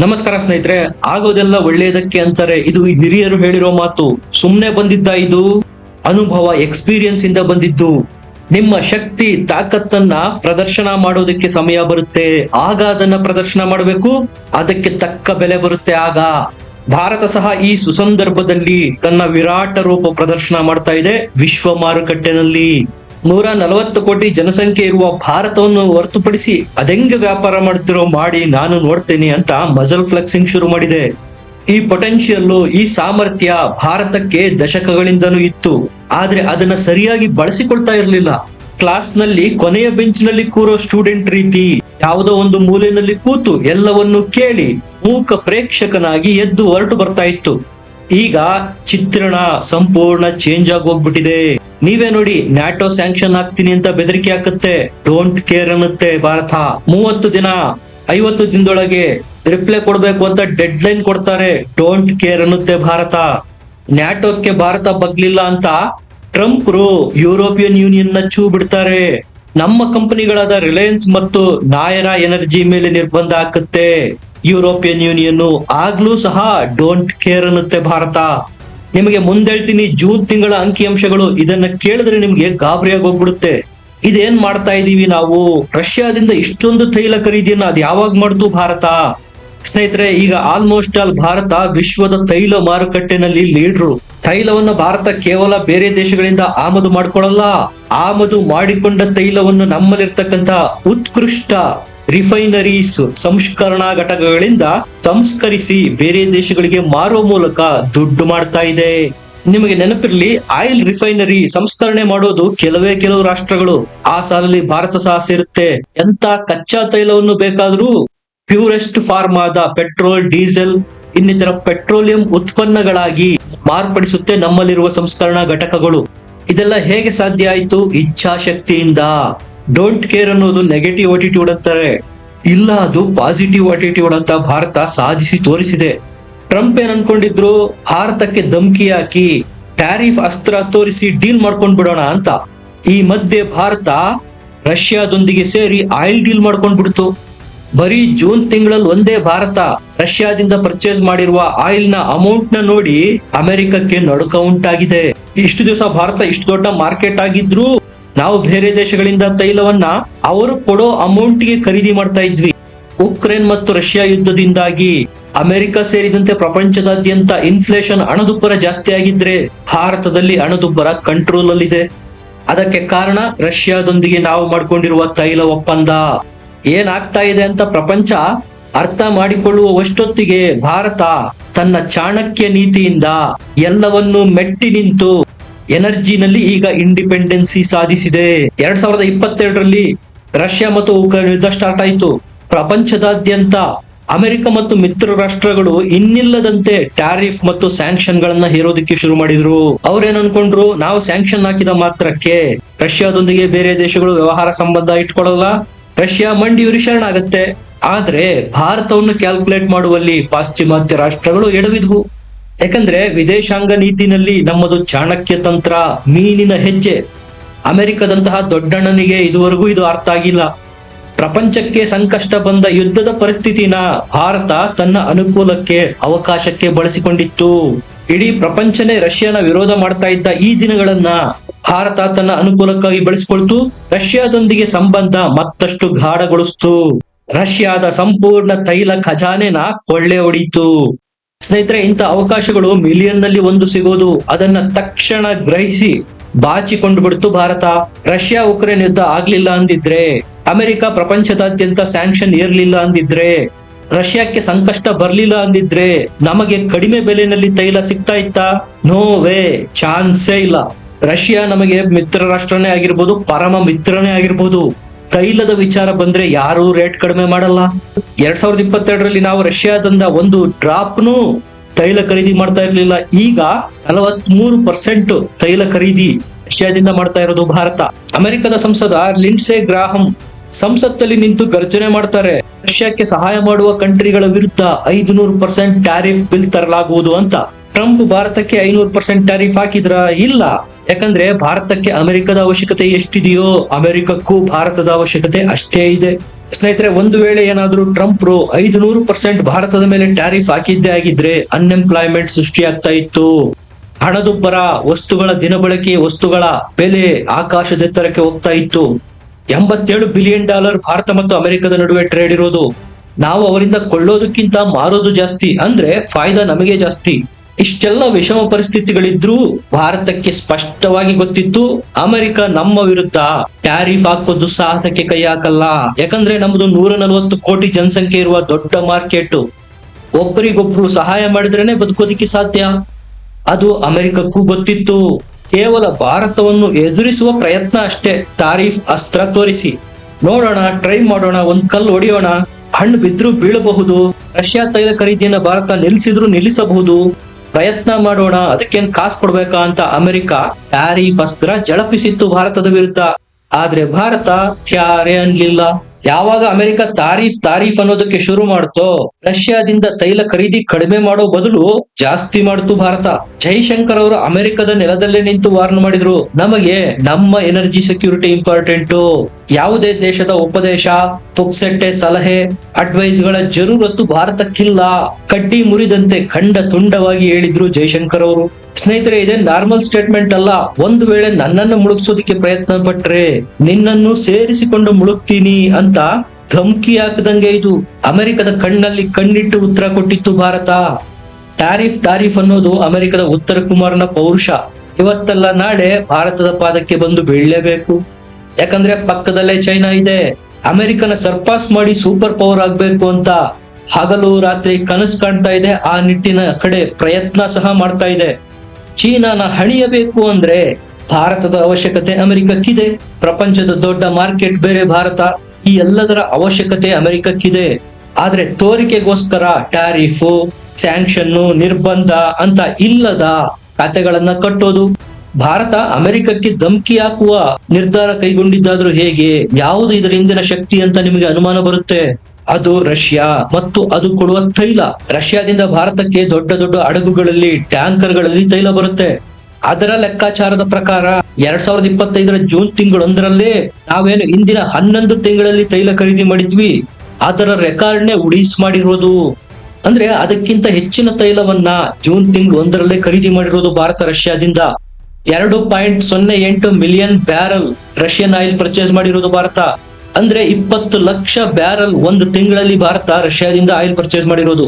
ನಮಸ್ಕಾರ ಸ್ನೇಹಿತರೆ, ಆಗೋದೆಲ್ಲ ಒಳ್ಳೆಯದಕ್ಕೆ ಅಂತಾರೆ. ಇದು ಹಿರಿಯರು ಹೇಳಿರೋ ಮಾತು. ಸುಮ್ಮನೆ ಬಂದಿದ್ದ ಇದು ಅನುಭವ ಎಕ್ಸ್ಪೀರಿಯನ್ಸ್ ಇಂದ ಬಂದಿದ್ದು. ನಿಮ್ಮ ಶಕ್ತಿ, ತಾಕತ್ತನ್ನ ಪ್ರದರ್ಶನ ಮಾಡೋದಕ್ಕೆ ಸಮಯ ಬರುತ್ತೆ. ಆಗ ಅದನ್ನ ಪ್ರದರ್ಶನ ಮಾಡಬೇಕು. ಅದಕ್ಕೆ ತಕ್ಕ ಬೆಲೆ ಬರುತ್ತೆ ಆಗ. ಭಾರತ ಸಹ ಈ ಸುಸಂದರ್ಭದಲ್ಲಿ ತನ್ನ ವಿರಾಟ ರೂಪ ಪ್ರದರ್ಶನ ಮಾಡ್ತಾ ಇದೆ ವಿಶ್ವ ಮಾರುಕಟ್ಟೆನಲ್ಲಿ. ನೂರ ನಲವತ್ತು ಕೋಟಿ ಜನಸಂಖ್ಯೆ ಇರುವ ಭಾರತವನ್ನು ಹೊರತುಪಡಿಸಿ ಅದೆಂಗೆ ವ್ಯಾಪಾರ ಮಾಡ್ತಿರೋ ಮಾಡಿ ನಾನು ನೋಡ್ತೇನೆ ಅಂತ ಮಜಲ್ ಫ್ಲೆಕ್ಸಿಂಗ್ ಶುರು ಮಾಡಿದೆ. ಈ ಪೊಟೆನ್ಶಿಯಲ್ ಈ ಸಾಮರ್ಥ್ಯ ಭಾರತಕ್ಕೆ ದಶಕಗಳಿಂದಲೂ ಇತ್ತು. ಆದ್ರೆ ಅದನ್ನ ಸರಿಯಾಗಿ ಬಳಸಿಕೊಳ್ತಾ ಇರಲಿಲ್ಲ. ಕ್ಲಾಸ್ನಲ್ಲಿ ಕೊನೆಯ ಬೆಂಚ್ನಲ್ಲಿ ಕೂರೋ ಸ್ಟೂಡೆಂಟ್ ರೀತಿ, ಯಾವುದೋ ಒಂದು ಮೂಲೆಯಲ್ಲಿ ಕೂತು ಎಲ್ಲವನ್ನು ಕೇಳಿ ಮೂಕ ಪ್ರೇಕ್ಷಕನಾಗಿ ಎದ್ದು ಹೊರಟು ಬರ್ತಾ ಇತ್ತು. ಈಗ ಚಿತ್ರಣ ಸಂಪೂರ್ಣ ಚೇಂಜ್ ಆಗಿ ನೀವೇ ನೋಡಿ ನ್ಯಾಟೋ ಸ್ಯಾಂಕ್ಷನ್ ಆಗ್ತೀನಿ ಅಂತ ಬೆದರಿಕೆ ಹಾಕುತ್ತೆ. ಡೋಂಟ್ ಕೇರ್ ಅನ್ನುತ್ತೆ ಭಾರತ. ಮೂವತ್ತು ದಿನ, ಐವತ್ತು ದಿನದೊಳಗೆ ರಿಪ್ಲೈ ಕೊಡಬೇಕು ಅಂತ ಡೆಡ್ ಲೈನ್ ಕೊಡ್ತಾರೆ. ಡೋಂಟ್ ಕೇರ್ ಅನ್ನುತ್ತೆ ಭಾರತ. ನ್ಯಾಟೋಕ್ಕೆ ಭಾರತ ಬಗ್ಲಿಲ್ಲ ಅಂತ ಟ್ರಂಪ್ ರು ಯುರೋಪಿಯನ್ ಯೂನಿಯನ್ನ ಚೂ ಬಿಡ್ತಾರೆ. ನಮ್ಮ ಕಂಪನಿಗಳಾದ ರಿಲಯನ್ಸ್ ಮತ್ತು ನಾಯರ ಎನರ್ಜಿ ಮೇಲೆ ನಿರ್ಬಂಧ ಹಾಕುತ್ತೆ. ಯುರೋಪಿಯನ್ ಯೂನಿಯನ್ ಆಗ್ಲೂ ಸಹ ಡೋಂಟ್ ಕೇರ್ ಅನ್ನುತ್ತೆ ಭಾರತ. ನಿಮಗೆ ಮುಂದೇಳ್ತೀನಿ ಜೂನ್ ತಿಂಗಳ ಅಂಕಿಅಂಶಗಳು ಇದನ್ನ ಕೇಳಿದ್ರೆ ನಿಮ್ಗೆ ಗಾಬರಿಯಾಗಿ ಹೋಗ್ಬಿಡುತ್ತೆ ಇದೇನ್ ಮಾಡ್ತಾ ಇದೀವಿ ನಾವು? ರಷ್ಯಾದಿಂದ ಇಷ್ಟೊಂದು ತೈಲ ಖರೀದಿಯನ್ನ ಅದು ಯಾವಾಗ ಮಾಡ್ತು ಭಾರತ? ಸ್ನೇಹಿತರೆ, ಈಗ ಆಲ್ಮೋಸ್ಟ್ ಆಲ್ ಭಾರತ ವಿಶ್ವದ ತೈಲ ಮಾರುಕಟ್ಟೆನಲ್ಲಿ ಲೀಡ್ರು. ತೈಲವನ್ನು ಭಾರತ ಕೇವಲ ಬೇರೆ ದೇಶಗಳಿಂದ ಆಮದು ಮಾಡ್ಕೊಳ್ಳಲ್ಲ ಆಮದು ಮಾಡಿಕೊಂಡ ತೈಲವನ್ನು ನಮ್ಮಲ್ಲಿರ್ತಕ್ಕಂತ ಉತ್ಕೃಷ್ಟ ರಿಫೈನರೀಸ್ ಸಂಸ್ಕರಣಾ ಘಟಕಗಳಿಂದ ಸಂಸ್ಕರಿಸಿ ಬೇರೆ ದೇಶಗಳಿಗೆ ಮಾರೋ ಮೂಲಕ ದುಡ್ಡು ಮಾಡ್ತಾ ಇದೆ. ನಿಮಗೆ ನೆನಪಿರ್ಲಿ, ಆಯಿಲ್ ರಿಫೈನರಿ ಸಂಸ್ಕರಣೆ ಮಾಡೋದು ಕೆಲವೇ ಕೆಲವು ರಾಷ್ಟ್ರಗಳು. ಆ ಸಾಲಲ್ಲಿ ಭಾರತ ಸಹ ಸೇರುತ್ತೆ. ಎಂತ ಕಚ್ಚಾ ತೈಲವನ್ನು ಬೇಕಾದ್ರೂ ಪ್ಯೂರೆಸ್ಟ್ ಫಾರ್ಮ್ ಆದ ಪೆಟ್ರೋಲ್, ಡೀಸೆಲ್, ಇನ್ನಿತರ ಪೆಟ್ರೋಲಿಯಂ ಉತ್ಪನ್ನಗಳಾಗಿ ಮಾರ್ಪಡಿಸುತ್ತೆ ನಮ್ಮಲ್ಲಿರುವ ಸಂಸ್ಕರಣಾ ಘಟಕಗಳು. ಇದೆಲ್ಲ ಹೇಗೆ ಸಾಧ್ಯ ಆಯಿತು? ಇಚ್ಛಾಶಕ್ತಿಯಿಂದ. ಡೋಂಟ್ ಕೇರ್ ಅನ್ನೋದು ನೆಗೆಟಿವ್ ಅಟಿಟ್ಯೂಡ್ ಅಂತಾರೆ. ಇಲ್ಲ, ಅದು ಪಾಸಿಟಿವ್ ಅಟಿಟ್ಯೂಡ್ ಅಂತ ಭಾರತ ಸಾಧಿಸಿ ತೋರಿಸಿದೆ. ಟ್ರಂಪ್ ಏನ್ ಅನ್ಕೊಂಡಿದ್ರು? ಭಾರತಕ್ಕೆ ಧಮ್ಕಿ ಹಾಕಿ ಟ್ಯಾರಿಫ್ ಅಸ್ತ್ರ ತೋರಿಸಿ ಡೀಲ್ ಮಾಡ್ಕೊಂಡ್ ಬಿಡೋಣ ಅಂತ. ಈ ಮಧ್ಯೆ ಭಾರತ ರಷ್ಯಾದೊಂದಿಗೆ ಸೇರಿ ಆಯಿಲ್ ಡೀಲ್ ಮಾಡ್ಕೊಂಡ್ ಬಿಡ್ತು. ಬರೀ ಜೂನ್ ತಿಂಗಳಲ್ಲಿ ಒಂದೇ ಭಾರತ ರಷ್ಯಾದಿಂದ ಪರ್ಚೇಸ್ ಮಾಡಿರುವ ಆಯಿಲ್ನ ಅಮೌಂಟ್ ನೋಡಿ ಅಮೆರಿಕಕ್ಕೆ ನಡುಕ ಉಂಟಾಗಿದೆ. ಇಷ್ಟು ದಿವಸ ಭಾರತ ಇಷ್ಟು ದೊಡ್ಡ ಮಾರ್ಕೆಟ್ ಆಗಿದ್ರು ನಾವು ಬೇರೆ ದೇಶಗಳಿಂದ ತೈಲವನ್ನ ಅವರು ಕೊಡೋ ಅಮೌಂಟ್ಗೆ ಖರೀದಿ ಮಾಡ್ತಾ ಇದ್ವಿ. ಉಕ್ರೇನ್ ಮತ್ತು ರಷ್ಯಾ ಯುದ್ಧದಿಂದಾಗಿ ಅಮೆರಿಕ ಸೇರಿದಂತೆ ಪ್ರಪಂಚದಾದ್ಯಂತ ಇನ್ಫ್ಲೇಷನ್ ಹಣದುಬ್ಬರ ಜಾಸ್ತಿ ಆಗಿದ್ರೆ ಭಾರತದಲ್ಲಿ ಹಣದುಬ್ಬರ ಕಂಟ್ರೋಲ್ ಅಲ್ಲಿದೆ. ಅದಕ್ಕೆ ಕಾರಣ ರಷ್ಯಾದೊಂದಿಗೆ ನಾವು ಮಾಡ್ಕೊಂಡಿರುವ ತೈಲ ಒಪ್ಪಂದ. ಏನಾಗ್ತಾ ಇದೆ ಅಂತ ಪ್ರಪಂಚ ಅರ್ಥ ಮಾಡಿಕೊಳ್ಳುವಷ್ಟೊತ್ತಿಗೆ ಭಾರತ ತನ್ನ ಚಾಣಕ್ಯ ನೀತಿಯಿಂದ ಎಲ್ಲವನ್ನೂ ಮೆಟ್ಟಿ ನಿಂತು ಎನರ್ಜಿನಲ್ಲಿ ಈಗ ಇಂಡಿಪೆಂಡೆನ್ಸಿ ಸಾಧಿಸಿದೆ. ಎರಡ್ ಸಾವಿರದ ಇಪ್ಪತ್ತೆರಡರಲ್ಲಿ ರಷ್ಯಾ ಮತ್ತು ಉಕ್ರೇನ್ ಯುದ್ಧ ಸ್ಟಾರ್ಟ್ ಆಯಿತು. ಪ್ರಪಂಚದಾದ್ಯಂತ ಅಮೆರಿಕ ಮತ್ತು ಮಿತ್ರ ರಾಷ್ಟ್ರಗಳು ಇನ್ನಿಲ್ಲದಂತೆ ಟ್ಯಾರಿಫ್ ಮತ್ತು ಸ್ಯಾಂಕ್ಷನ್ ಗಳನ್ನ ಹೇರೋದಕ್ಕೆ ಶುರು ಮಾಡಿದ್ರು. ಅವ್ರೇನ್ ಅನ್ಕೊಂಡ್ರು, ನಾವು ಸ್ಯಾಂಕ್ಷನ್ ಹಾಕಿದ ಮಾತ್ರಕ್ಕೆ ರಷ್ಯಾದೊಂದಿಗೆ ಬೇರೆ ದೇಶಗಳು ವ್ಯವಹಾರ ಸಂಬಂಧ ಇಟ್ಕೊಳ್ಳಲ್ಲ. ರಷ್ಯಾ ಮಂಡಿಯೂರಿ ಶರಣಾಗತ್ತೆ ಆದ್ರೆ ಭಾರತವನ್ನು ಕ್ಯಾಲ್ಕುಲೇಟ್ ಮಾಡುವಲ್ಲಿ ಪಾಶ್ಚಿಮಾತ್ಯ ರಾಷ್ಟ್ರಗಳು ಎಡವಿದ್ವು. ಯಾಕಂದ್ರೆ ವಿದೇಶಾಂಗ ನೀತಿನಲ್ಲಿ ನಮ್ಮದು ಚಾಣಕ್ಯ ತಂತ್ರ ಮೀನಿನ ಹೆಜ್ಜೆ. ಅಮೆರಿಕದಂತಹ ದೊಡ್ಡಣ್ಣನಿಗೆ ಇದುವರೆಗೂ ಇದು ಅರ್ಥ ಆಗಿಲ್ಲ. ಪ್ರಪಂಚಕ್ಕೆ ಸಂಕಷ್ಟ ಬಂದ ಯುದ್ಧದ ಪರಿಸ್ಥಿತಿನ ಭಾರತ ತನ್ನ ಅನುಕೂಲಕ್ಕೆ, ಅವಕಾಶಕ್ಕೆ ಬಳಸಿಕೊಂಡಿತ್ತು. ಇಡೀ ಪ್ರಪಂಚನೇ ರಷ್ಯಾನ ವಿರೋಧ ಮಾಡ್ತಾ ಇದ್ದ ಈ ದಿನಗಳನ್ನ ಭಾರತ ತನ್ನ ಅನುಕೂಲಕ್ಕಾಗಿ ಬಳಸಿಕೊಳ್ತು. ರಷ್ಯಾದೊಂದಿಗೆ ಸಂಬಂಧ ಮತ್ತಷ್ಟು ಗಾಢಗೊಳಿಸ್ತು. ರಷ್ಯಾದ ಸಂಪೂರ್ಣ ತೈಲ ಖಜಾನೆನ ಕೊಳ್ಳೆ ಹೊಡೀತು ಸ್ನೇಹಿತರೆ, ಇಂಥ ಅವಕಾಶಗಳು ಮಿಲಿಯನ್ನಲ್ಲಿ ಒಂದು ಸಿಗೋದು, ಅದನ್ನ ತಕ್ಷಣ ಗ್ರಹಿಸಿ ಬಾಚಿಕೊಂಡು ಬಿಡ್ತು ಭಾರತ. ರಷ್ಯಾ ಉಕ್ರೇನ್ ಯುದ್ಧ ಆಗ್ಲಿಲ್ಲ ಅಂದಿದ್ರೆ, ಅಮೆರಿಕ ಪ್ರಪಂಚದಾದ್ಯಂತ ಸ್ಯಾಂಕ್ಷನ್ ಏರ್ಲಿಲ್ಲ ಅಂದಿದ್ರೆ, ರಷ್ಯಾಕ್ಕೆ ಸಂಕಷ್ಟ ಬರ್ಲಿಲ್ಲ ಅಂದಿದ್ರೆ, ನಮಗೆ ಕಡಿಮೆ ಬೆಲೆನಲ್ಲಿ ತೈಲ ಸಿಗ್ತಾ ಇತ್ತಾ? ನೋ ವೇ ಚಾನ್ಸೇ ಇಲ್ಲ. ರಷ್ಯಾ ನಮಗೆ ಮಿತ್ರ ರಾಷ್ಟ್ರನೇ ಆಗಿರ್ಬೋದು, ಪರಮ ಮಿತ್ರನೇ ಆಗಿರ್ಬೋದು. ತೈಲದ ವಿಚಾರ ಬಂದ್ರೆ ಯಾರು ರೇಟ್ ಕಡಿಮೆ ಮಾಡಲ್ಲ. ಎರಡ್ ಸಾವಿರದ ಇಪ್ಪತ್ತೆರಡರಲ್ಲಿ ನಾವು ರಷ್ಯಾದಿಂದ ಒಂದು ಡ್ರಾಪ್ನು ತೈಲ ಖರೀದಿ ಮಾಡ್ತಾ ಇರಲಿಲ್ಲ. ಈಗ ನಲವತ್ ಮೂರು ಪರ್ಸೆಂಟ್ ತೈಲ ಖರೀದಿ ರಷ್ಯಾದಿಂದ ಮಾಡ್ತಾ ಇರೋದು ಭಾರತ. ಅಮೆರಿಕದ ಸಂಸದ ಲಿಂಡ್ಸೆ ಗ್ರಾಹಂ ಸಂಸತ್ತಲ್ಲಿ ನಿಂತು ಗರ್ಜನೆ ಮಾಡ್ತಾರೆ. ರಷ್ಯಾಕ್ಕೆ ಸಹಾಯ ಮಾಡುವ ಕಂಟ್ರಿಗಳ ವಿರುದ್ಧ ಐದು ನೂರು ಪರ್ಸೆಂಟ್ ಟ್ಯಾರಿಫ್ ಬಿಲ್ ತರಲಾಗುವುದು ಅಂತ. ಟ್ರಂಪ್ ಭಾರತಕ್ಕೆ ಐನೂರು ಪರ್ಸೆಂಟ್ ಟ್ಯಾರಿಫ್ ಹಾಕಿದ್ರ? ಇಲ್ಲ. ಯಾಕಂದ್ರೆ ಭಾರತಕ್ಕೆ ಅಮೆರಿಕದ ಅವಶ್ಯಕತೆ ಎಷ್ಟಿದೆಯೋ ಅಮೆರಿಕಕ್ಕೂ ಭಾರತದ ಅವಶ್ಯಕತೆ ಅಷ್ಟೇ ಇದೆ. ಸ್ನೇಹಿತರೆ, ಒಂದು ವೇಳೆ ಏನಾದರೂ ಟ್ರಂಪ್ ಐದು ನೂರು ಪರ್ಸೆಂಟ್ ಭಾರತದ ಮೇಲೆ ಟ್ಯಾರಿಫ್ ಹಾಕಿದ್ದೇ ಆಗಿದ್ರೆ ಅನ್ಎಂಪ್ಲಾಯ್ಮೆಂಟ್ ಸೃಷ್ಟಿಯಾಗ್ತಾ ಇತ್ತು. ಹಣದುಬ್ಬರ, ವಸ್ತುಗಳ ದಿನಬಳಕೆ, ವಸ್ತುಗಳ ಬೆಲೆ ಆಕಾಶದೆತ್ತರಕ್ಕೆ ಹೋಗ್ತಾ ಇತ್ತು. ಎಂಬತ್ತೇಳು ಬಿಲಿಯನ್ ಡಾಲರ್ ಭಾರತ ಮತ್ತು ಅಮೆರಿಕದ ನಡುವೆ ಟ್ರೇಡ್ ಇರೋದು. ನಾವು ಅವರಿಂದ ಕೊಳ್ಳೋದಕ್ಕಿಂತ ಮಾರೋದು ಜಾಸ್ತಿ. ಅಂದ್ರೆ ಫಾಯ್ದಾ ನಮಗೆ ಜಾಸ್ತಿ. ಇಷ್ಟೆಲ್ಲ ವಿಷಮ ಪರಿಸ್ಥಿತಿಗಳಿದ್ರೂ ಭಾರತಕ್ಕೆ ಸ್ಪಷ್ಟವಾಗಿ ಗೊತ್ತಿತ್ತು, ಅಮೆರಿಕ ನಮ್ಮ ವಿರುದ್ಧ ಟ್ಯಾರಿಫ್ ಹಾಕೋದು ಸಾಹಸಕ್ಕೆ ಕೈ ಹಾಕಲ್ಲ. ಯಾಕಂದ್ರೆ ನಮ್ದು ನೂರ ನಲವತ್ತು ಕೋಟಿ ಜನಸಂಖ್ಯೆ ಇರುವ ದೊಡ್ಡ ಮಾರ್ಕೆಟ್. ಒಬ್ಬರಿಗೊಬ್ರು ಸಹಾಯ ಮಾಡಿದ್ರೇನೆ ಬದುಕೋದಿಕ್ಕೆ ಸಾಧ್ಯ. ಅದು ಅಮೆರಿಕಕ್ಕೂ ಗೊತ್ತಿತ್ತು. ಕೇವಲ ಭಾರತವನ್ನು ಎದುರಿಸುವ ಪ್ರಯತ್ನ ಅಷ್ಟೇ. ತಾರೀಫ್ ಅಸ್ತ್ರ ತೋರಿಸಿ. ನೋಡೋಣ, ಟ್ರೈ ಮಾಡೋಣ, ಒಂದ್ ಕಲ್ಲು ಹೊಡೆಯೋಣ. ಹಣ್ಣು ಬಿದ್ರೂ ಬೀಳಬಹುದು. ರಷ್ಯಾ ತೈಲ ಖರೀದಿಯನ್ನ ಭಾರತ ನಿಲ್ಲಿಸಿದ್ರು ನಿಲ್ಲಿಸಬಹುದು. ಪ್ರಯತ್ನ ಮಾಡೋಣ, ಅದಕ್ಕೇನ್ ಕಾಸು ಕೊಡ್ಬೇಕಾ ಅಂತ ಅಮೆರಿಕ ಟ್ಯಾರಿಫ್ ಅಸ್ತ್ರ ಜಳಪಿಸಿತ್ತು ಭಾರತದ ವಿರುದ್ಧ. ಆದ್ರೆ ಭಾರತ ಕ್ಯಾರೆ ಅನ್ಲಿಲ್ಲ. ಯಾವಾಗ ಅಮೆರಿಕ ತಾರೀಫ್ ತಾರೀಫ್ ಅನ್ನೋದಕ್ಕೆ ಶುರು ಮಾಡ್ತೋ, ರಷ್ಯಾದಿಂದ ತೈಲ ಖರೀದಿ ಕಡಿಮೆ ಮಾಡೋ ಬದಲು ಜಾಸ್ತಿ ಮಾಡ್ತು ಭಾರತ. ಜೈಶಂಕರ್ ಅವರು ಅಮೆರಿಕದ ನೆಲದಲ್ಲೇ ನಿಂತು ವಾರ್ನ್ ಮಾಡಿದ್ರು, ನಮಗೆ ನಮ್ಮ ಎನರ್ಜಿ ಸೆಕ್ಯೂರಿಟಿ ಇಂಪಾರ್ಟೆಂಟು ಯಾವುದೇ ದೇಶದ ಉಪದೇಶ, ಪುಕ್ಸೆಟ್ಟೆ ಸಲಹೆ, ಅಡ್ವೈಸ್ಗಳ ಜರೂರತ್ತು ಭಾರತಕ್ಕಿಲ್ಲ. ಕಡ್ಡಿ ಮುರಿದಂತೆ ಖಂಡ ತುಂಡವಾಗಿ ಹೇಳಿದ್ರು ಜೈಶಂಕರ್ ಅವರು. ಸ್ನೇಹಿತರೆ, ಇದೇ ನಾರ್ಮಲ್ ಸ್ಟೇಟ್ಮೆಂಟ್ ಅಲ್ಲ. ಒಂದು ವೇಳೆ ನನ್ನನ್ನು ಮುಳುಗಿಸೋದಕ್ಕೆ ಪ್ರಯತ್ನ ಪಟ್ರೆ, ನಿನ್ನನ್ನು ಸೇರಿಸಿಕೊಂಡು ಮುಳುಗ್ತೀನಿ ಅಂತ ಧಮ್ಕಿ ಹಾಕದಂಗೆ ಇದು. ಅಮೆರಿಕದ ಕಣ್ಣಲ್ಲಿ ಕಣ್ಣಿಟ್ಟು ಉತ್ತರ ಕೊಟ್ಟಿತ್ತು ಭಾರತ. ಟ್ಯಾರಿಫ್ ಟ್ಯಾರಿಫ್ ಅನ್ನೋದು ಅಮೆರಿಕದ ಉತ್ತರ ಕುಮಾರನ ಪೌರುಷ. ಇವತ್ತಲ್ಲ ನಾಳೆ ಭಾರತದ ಪಾದಕ್ಕೆ ಬಂದು ಬೀಳಲೇಬೇಕು. ಯಾಕಂದ್ರೆ ಪಕ್ಕದಲ್ಲೇ ಚೈನಾ ಇದೆ. ಅಮೆರಿಕನ ಸರ್ಪಾಸ್ ಮಾಡಿ ಸೂಪರ್ ಪವರ್ ಆಗ್ಬೇಕು ಅಂತ ಹಗಲು ರಾತ್ರಿ ಕನಸು ಕಾಣ್ತಾ ಇದೆ. ಆ ನಿಟ್ಟಿನ ಕಡೆ ಪ್ರಯತ್ನ ಸಹ ಮಾಡ್ತಾ ಇದೆ. ಚೀನಾನ ಹಣಿಯಬೇಕು ಅಂದ್ರೆ ಭಾರತದ ಅವಶ್ಯಕತೆ ಅಮೆರಿಕಕ್ಕಿದೆ. ಪ್ರಪಂಚದ ದೊಡ್ಡ ಮಾರ್ಕೆಟ್ ಬೇರೆ ಭಾರತ, ಈ ಎಲ್ಲದರ ಅವಶ್ಯಕತೆ ಅಮೆರಿಕಕ್ಕಿದೆ. ಆದ್ರೆ ತೋರಿಕೆಗೋಸ್ಕರ ಟ್ಯಾರಿಫು, ಸ್ಯಾಂಕ್ಷನ್ನು, ನಿರ್ಬಂಧ ಅಂತ ಇಲ್ಲದ ಕತೆಗಳನ್ನ ಕಟ್ಟೋದು ಭಾರತ ಅಮೆರಿಕಕ್ಕೆ ಧಮ್ಕಿ ಹಾಕುವ ನಿರ್ಧಾರ ಕೈಗೊಂಡಿದ್ದಾದ್ರೂ ಹೇಗೆ? ಯಾವುದು ಇದರ ಹಿಂದಿನ ಶಕ್ತಿ ಅಂತ ನಿಮಗೆ ಅನುಮಾನ ಬರುತ್ತೆ? ಅದು ರಷ್ಯಾ. ಮತ್ತು ಅದು ಕೊಡುವ ತೈಲ. ರಷ್ಯಾದಿಂದ ಭಾರತಕ್ಕೆ ದೊಡ್ಡ ದೊಡ್ಡ ಹಡಗುಗಳಲ್ಲಿ, ಟ್ಯಾಂಕರ್ಗಳಲ್ಲಿ ತೈಲ ಬರುತ್ತೆ. ಅದರ ಲೆಕ್ಕಾಚಾರದ ಪ್ರಕಾರ ಎರಡ್ ಸಾವಿರದ ಇಪ್ಪತ್ತೈದರ ಜೂನ್ ತಿಂಗಳೊಂದರಲ್ಲೇ ನಾವೇನು ಇಂದಿನ ಹನ್ನೊಂದು ತಿಂಗಳಲ್ಲಿ ತೈಲ ಖರೀದಿ ಮಾಡಿದ್ವಿ. ಅದರ ರೆಕಾರ್ಡ್ನೇ ಉಡೀಸ್ ಮಾಡಿರೋದು. ಅಂದ್ರೆ ಅದಕ್ಕಿಂತ ಹೆಚ್ಚಿನ ತೈಲವನ್ನ ಜೂನ್ ತಿಂಗಳು ಒಂದರಲ್ಲೇ ಖರೀದಿ ಮಾಡಿರೋದು ಭಾರತ ರಷ್ಯಾದಿಂದ. ಎರಡು ಪಾಯಿಂಟ್ ಸೊನ್ನೆ ಎಂಟು million barrel Russian oil purchase ಮಾಡಿರೋದು ಭಾರತ. ಅಂದ್ರೆ ಇಪ್ಪತ್ತು ಲಕ್ಷ ಬ್ಯಾರಲ್ ಒಂದು ತಿಂಗಳಲ್ಲಿ ಭಾರತ ರಷ್ಯಾದಿಂದ ಆಯಿಲ್ ಪರ್ಚೇಸ್ ಮಾಡಿರೋದು.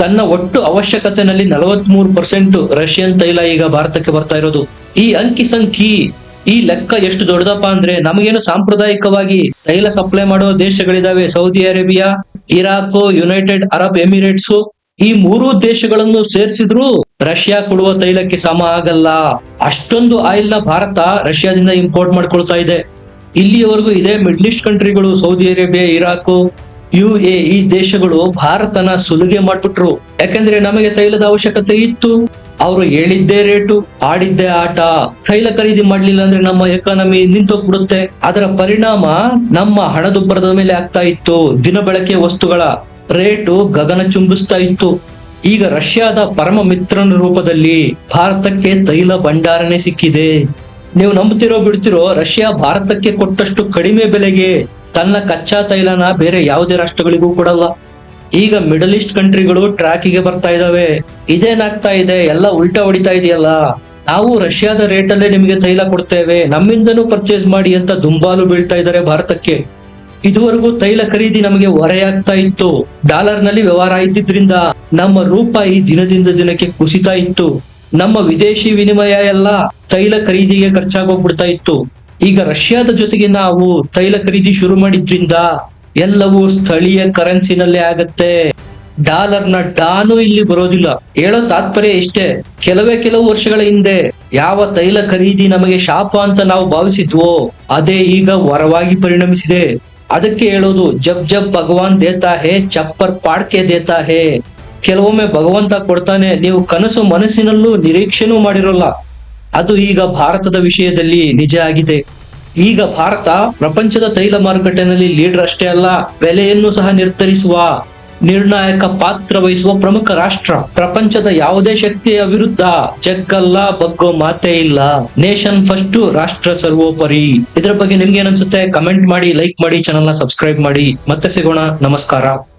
ತನ್ನ ಒಟ್ಟು ಅವಶ್ಯಕತೆನಲ್ಲಿ ನಲವತ್ತ್ ಪರ್ಸೆಂಟ್ ರಷ್ಯನ್ ತೈಲ ಈಗ ಭಾರತಕ್ಕೆ ಬರ್ತಾ ಇರೋದು. ಈ ಅಂಕಿ ಸಂಖ್ಯೆ ಈ ಲೆಕ್ಕ ಎಷ್ಟು ದೊಡ್ಡದಪ್ಪ ಅಂದ್ರೆ ನಮಗೇನು ಸಾಂಪ್ರದಾಯಿಕವಾಗಿ ತೈಲ ಸಪ್ಲೈ ಮಾಡುವ ದೇಶಗಳಿದಾವೆ. Saudi Arabia, Iraq, United Arab Emirates ಈ ಮೂರು ದೇಶಗಳನ್ನು ಸೇರಿಸಿದ್ರು ರಷ್ಯಾ ಕೊಡುವ ತೈಲಕ್ಕೆ ಸಮ ಆಗಲ್ಲ. ಅಷ್ಟೊಂದು ಆಯಿಲ್ನ ಭಾರತ ರಷ್ಯಾದಿಂದ ಇಂಪೋರ್ಟ್ ಮಾಡ್ಕೊಳ್ತಾ ಇದೆ. ಇಲ್ಲಿಯವರೆಗೂ ಇದೇ middle East ಕಂಟ್ರಿಗಳು Saudi Arabia Iraq U A E ದೇಶಗಳು ಭಾರತನ ಸುಲಿಗೆ ಮಾಡ್ಬಿಟ್ರು. ಯಾಕಂದ್ರೆ ನಮಗೆ ತೈಲದ ಅವಶ್ಯಕತೆ ಇತ್ತು. ಅವರು ಹೇಳಿದ್ದೇ ರೇಟು, ಆಡಿದ್ದೇ ಆಟ. ತೈಲ ಖರೀದಿ ಮಾಡ್ಲಿಲ್ಲ ಅಂದ್ರೆ ನಮ್ಮ ಎಕಾನಮಿ ನಿಂತೋಗ್ಬಿಡುತ್ತೆ. ಅದರ ಪರಿಣಾಮ ನಮ್ಮ ಹಣದುಬ್ಬರದ ಮೇಲೆ ಆಗ್ತಾ ಇತ್ತು. ದಿನ ಬಳಕೆ ವಸ್ತುಗಳ ರೇಟು ಗಗನ ಚುಂಬಿಸ್ತಾ ಇತ್ತು. ಈಗ ರಷ್ಯಾದ ಪರಮ ಮಿತ್ರನ ರೂಪದಲ್ಲಿ ಭಾರತಕ್ಕೆ ತೈಲ ಭಂಡಾರನೆ ಸಿಕ್ಕಿದೆ. ನೀವು ನಂಬುತ್ತಿರೋ ಬಿಡ್ತಿರೋ ರಷ್ಯಾ ಭಾರತಕ್ಕೆ ಕೊಟ್ಟಷ್ಟು ಕಡಿಮೆ ಬೆಲೆಗೆ ತನ್ನ ಕಚ್ಚಾ ತೈಲನ ಬೇರೆ ಯಾವುದೇ ರಾಷ್ಟ್ರಗಳಿಗೂ ಕೊಡಲ್ಲ. ಈಗ ಮಿಡಲ್ ಈಸ್ಟ್ ಕಂಟ್ರಿಗಳು ಟ್ರ್ಯಾಕಿಗೆ ಬರ್ತಾ ಇದಾವೆ. ಇದೇನಾಗ್ತಾ ಇದೆ? ಎಲ್ಲ ಉಲ್ಟಾ ಹೊಡಿತಾ ಇದೆಯಲ್ಲ. ನಾವು ರಷ್ಯಾದ ರೇಟಲ್ಲೇ ನಿಮಗೆ ತೈಲ ಕೊಡ್ತೇವೆ. ನಮ್ಮಿಂದನೂ ಪರ್ಚೇಸ್ ಮಾಡಿ ಅಂತ ದುಂಬಾಲು ಬೀಳ್ತಾ ಇದ್ದಾರೆ ಭಾರತಕ್ಕೆ. ಇದುವರೆಗೂ ತೈಲ ಖರೀದಿ ನಮಗೆ ಹೊರೆಯಾಗ್ತಾ ಇತ್ತು. ಡಾಲರ್ನಲ್ಲಿ ವ್ಯವಹಾರ ಇದ್ದಿದ್ರಿಂದ ನಮ್ಮ ರೂಪಾಯಿ ದಿನದಿಂದ ದಿನಕ್ಕೆ ಕುಸಿತಾ ಇತ್ತು. ನಮ್ಮ ವಿದೇಶಿ ವಿನಿಮಯ ಎಲ್ಲ ತೈಲ ಖರೀದಿಗೆ ಖರ್ಚಾಗೋಗ್ಬಿಡ್ತಾ ಇತ್ತು. ಈಗ ರಷ್ಯಾದ ಜೊತೆಗೆ ನಾವು ತೈಲ ಖರೀದಿ ಶುರು ಮಾಡಿದ್ರಿಂದ ಎಲ್ಲವೂ ಸ್ಥಳೀಯ ಕರೆನ್ಸಿನಲ್ಲೇ ಆಗತ್ತೆ. ಡಾಲರ್ನ ಡಾನು ಇಲ್ಲಿ ಬರೋದಿಲ್ಲ. ಹೇಳೋ ತಾತ್ಪರ್ಯ ಇಷ್ಟೇ. ಕೆಲವೇ ಕೆಲವು ವರ್ಷಗಳ ಹಿಂದೆ ಯಾವ ತೈಲ ಖರೀದಿ ನಮಗೆ ಶಾಪ ಅಂತ ನಾವು ಭಾವಿಸಿದ್ವೋ, ಅದೇ ಈಗ ವರವಾಗಿ ಪರಿಣಮಿಸಿದೆ. ಅದಕ್ಕೆ ಹೇಳೋದು ಜಬ್ ಜಬ್ ಭಗವಾನ್ ದೇತಾ ಹೇ, ಚಪ್ಪರ್ ಪಾಡ್ಕೆ ದೇತಾ ಹೇ. ಕೆಲವೊಮ್ಮೆ ಭಗವಂತ ಕೊಡ್ತಾನೆ, ನೀವು ಕನಸು ಮನಸ್ಸಿನಲ್ಲೂ ನಿರೀಕ್ಷೆನೂ ಮಾಡಿರೋಲ್ಲ. ಅದು ಈಗ ಭಾರತದ ವಿಷಯದಲ್ಲಿ ನಿಜ ಆಗಿದೆ. ಈಗ ಭಾರತ ಪ್ರಪಂಚದ ತೈಲ ಮಾರುಕಟ್ಟೆನಲ್ಲಿ ಲೀಡರ್ ಅಷ್ಟೇ ಅಲ್ಲ, ಬೆಲೆಯನ್ನು ಸಹ ನಿರ್ಧರಿಸುವ ನಿರ್ಣಾಯಕ ಪಾತ್ರ ವಹಿಸುವ ಪ್ರಮುಖ ರಾಷ್ಟ್ರ. ಪ್ರಪಂಚದ ಯಾವುದೇ ಶಕ್ತಿಯ ವಿರುದ್ಧ ಜಗ್ಗಲ್ಲ, ಬಗ್ಗೋ ಮಾತೇ ಇಲ್ಲ. ನೇಷನ್ ಫಸ್ಟ್, ರಾಷ್ಟ್ರ ಸರ್ವೋಪರಿ. ಇದರ ಬಗ್ಗೆ ನಿಮ್ಗೆ ಏನನ್ಸುತ್ತೆ ಕಮೆಂಟ್ ಮಾಡಿ, ಲೈಕ್ ಮಾಡಿ ಚಾನಲ್ನ ಸಬ್ಸ್ಕ್ರೈಬ್ ಮಾಡಿ. ಮತ್ತೆ ಸಿಗೋಣ. ನಮಸ್ಕಾರ.